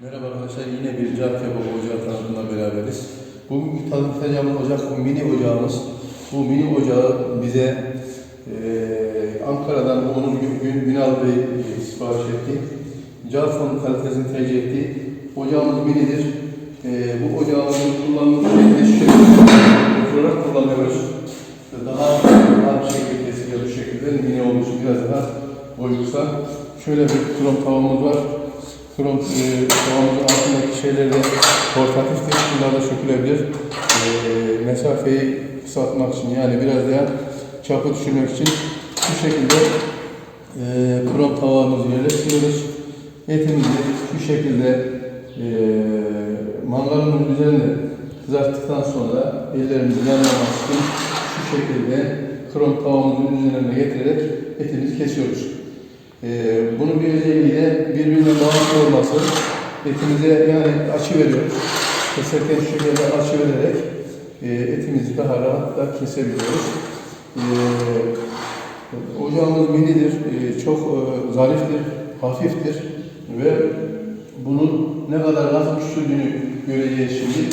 Merhaba arkadaşlar yine bir cağ kebabı ocağı tanıtımla beraberiz. Bugünkü tanıtacağımız ocak mini ocağımız. Bu mini ocağı bize eee, Ankara'dan Onur Gün- Gün- Günal Bey e, sipariş etti. Cağ fonu kalitesini tercih etti. Ocağımız minidir. Eee, bu ocağımızın kullanımı şekilde oturarak kullanıyoruz. Daha rahat bir şekilde kesiliyor bu şekilde. Mini için biraz daha boyutsa. Şöyle bir krom tavamız var. Krom e, tavamızın altındaki şeyleri de portatiftir. Bunlar da sökülebilir. E, mesafeyi kısaltmak için yani biraz daha çapı düşürmek için bu şekilde e, krom tavamızı yerleştiriyoruz. Etimizi şu şekilde e, mangalın üzerinde kızarttıktan sonra ellerimizi yanmamak için şu şekilde krom tavamızın üzerine getirerek etimizi kesiyoruz. Ee, bunun bir özelliği birbirine bağımlı olması. Etimize yani açı veriyoruz. Keserken şu şekilde açı vererek e, etimizi daha rahat da kesebiliyoruz. Ee, ocağımız minidir, e, çok e, zariftir, hafiftir ve bunun ne kadar nasıl pişirdiğini göreceğiz şimdi.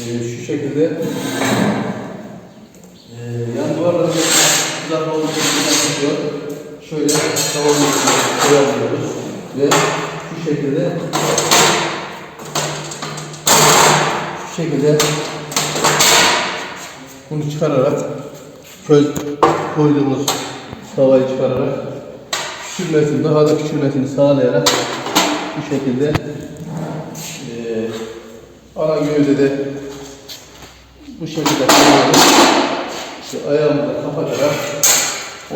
Ee, şu şekilde e, yan duvarları gerekiyor. Şöyle tavamızı koyabiliyoruz ve şu şekilde şu şekilde bunu çıkararak köz koyduğumuz tavayı çıkararak pişirmesini daha da pişirmesini sağlayarak bu şekilde eee ana gövdede bu şekilde koyuyoruz. İşte ayağımızı kapatarak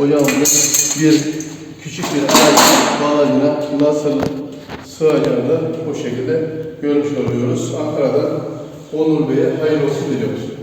ocağımızı bir küçük bir araç bağlacına nasıl sığacağını da bu şekilde görmüş oluyoruz. Ankara'dan Onur Bey'e hayırlı olsun diliyoruz.